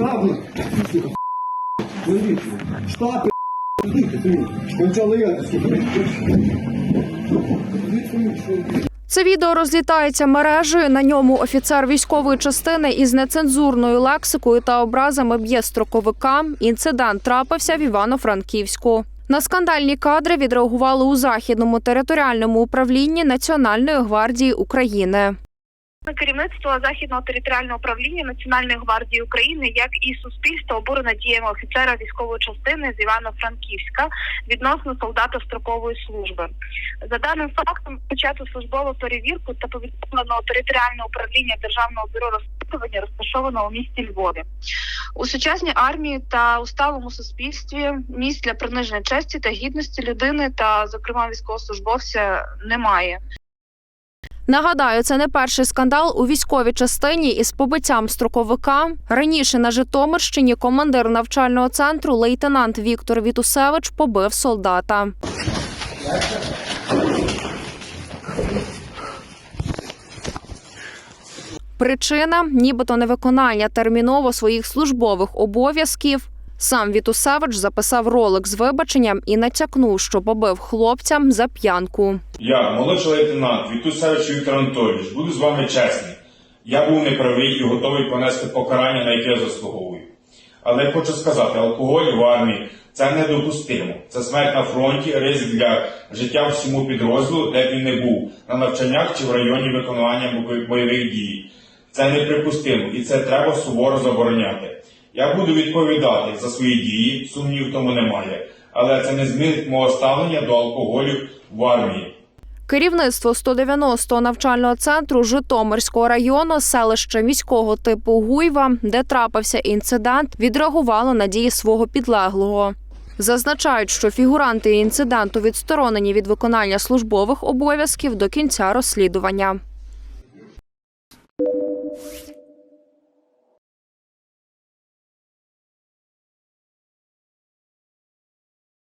Самі. Почали я, Це відео розлітається мережею. На ньому офіцер військової частини із нецензурною лексикою та образами б'є строковика. Інцидент трапився в Івано-Франківську. На скандальні кадри відреагували у західному територіальному управлінні Національної гвардії України. Керівництво західного територіального управління Національної гвардії України, як і суспільство, обурено діями офіцера військової частини з Івано-Франківська відносно солдата строкової служби. За даним фактом, почато службову перевірку та повідомлено територіальне управління державного бюро розслідування, розташованого у місті Львові. У сучасній армії та у сталому суспільстві місць для приниження честі та гідності людини та, зокрема, військовослужбовця немає. Нагадаю, це не перший скандал у військовій частині із побиттям строковика. Раніше на Житомирщині командир навчального центру лейтенант Віктор Вітусевич побив солдата. Причина нібито невиконання терміново своїх службових обов'язків. Сам Вітусевич записав ролик з вибаченням і натякнув, що побив хлопця за п'янку. Я, молодший лейтенант Вітусевич Віктор Анатолійович, буду з вами чесний. Я був неправий і готовий понести покарання, на яке заслуговую. Але я хочу сказати, алкоголь в армії це недопустимо. Це смерть на фронті, ризик для життя всьому підрозділу, де б він не був, на навчаннях чи в районі виконання бойових дій. Це неприпустимо і це треба суворо забороняти. Я буду відповідати за свої дії, сумнів тому немає. Але це не змінить мого ставлення до алкоголю в армії. Керівництво 190-го навчального центру Житомирського району, селище міського типу Гуйва, де трапився інцидент, відреагувало на дії свого підлеглого. Зазначають, що фігуранти інциденту відсторонені від виконання службових обов'язків до кінця розслідування.